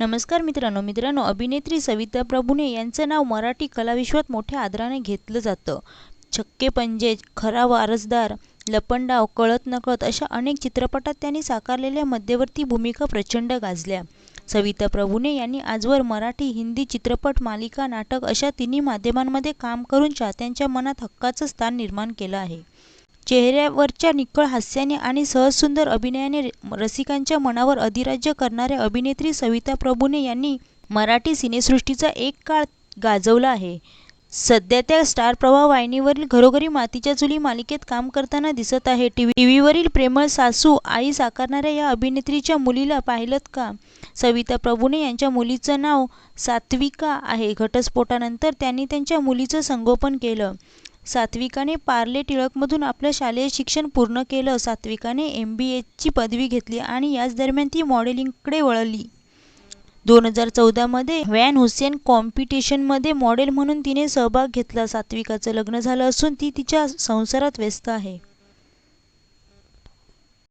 नमस्कार मित्रांनो. मित्रांनो अभिनेत्री सविता प्रभुने यांचं नाव मराठी कलाविश्वात मोठ्या आदराने घेतलं जातं. छक्के पंजे खरा वारसदार लपंडाव कळत नकळत अशा अनेक चित्रपटात त्यांनी साकारलेल्या मध्यवर्ती भूमिका प्रचंड गाजल्या. सविता प्रभूने यांनी आजवर मराठी हिंदी चित्रपट मालिका नाटक अशा तिन्ही माध्यमांमध्ये काम करून चाहत्यांच्या मनात हक्काचं स्थान निर्माण केलं आहे. चेहऱ्यावरच्या निखळ हास्याने आणि सहजसुंदर अभिनयाने रसिकांच्या मनावर अधिराज्य करणाऱ्या अभिनेत्री सविता प्रभूने यांनी मराठी सिनेसृष्टीचा एक काळ गाजवला आहे. सध्या त्या स्टार प्रवाह वाहिनीवरील घरोघरी मातीच्या चुली मालिकेत काम करताना दिसत आहे. टी टीव्हीवरील प्रेमळ सासू आई साकारणाऱ्या या अभिनेत्रीच्या मुलीला पाहिलंत का? सविता प्रभूने यांच्या मुलीचं नाव सात्विका आहे. घटस्फोटानंतर त्यांनी त्यांच्या मुलीचं संगोपन केलं. सात्विकाने पार्ले टिळकमधून आपलं शालेय शिक्षण पूर्ण केलं. सात्विकाने एम बी एची पदवी घेतली आणि याच दरम्यान ती मॉडेलिंगकडे वळली. दोन हजार चौदामध्ये व्हॅन हुसेन कॉम्पिटिशनमध्ये मॉडेल म्हणून तिने सहभाग घेतला. सात्विकाचं लग्न झालं असून ती तिच्या संसारात व्यस्त आहे.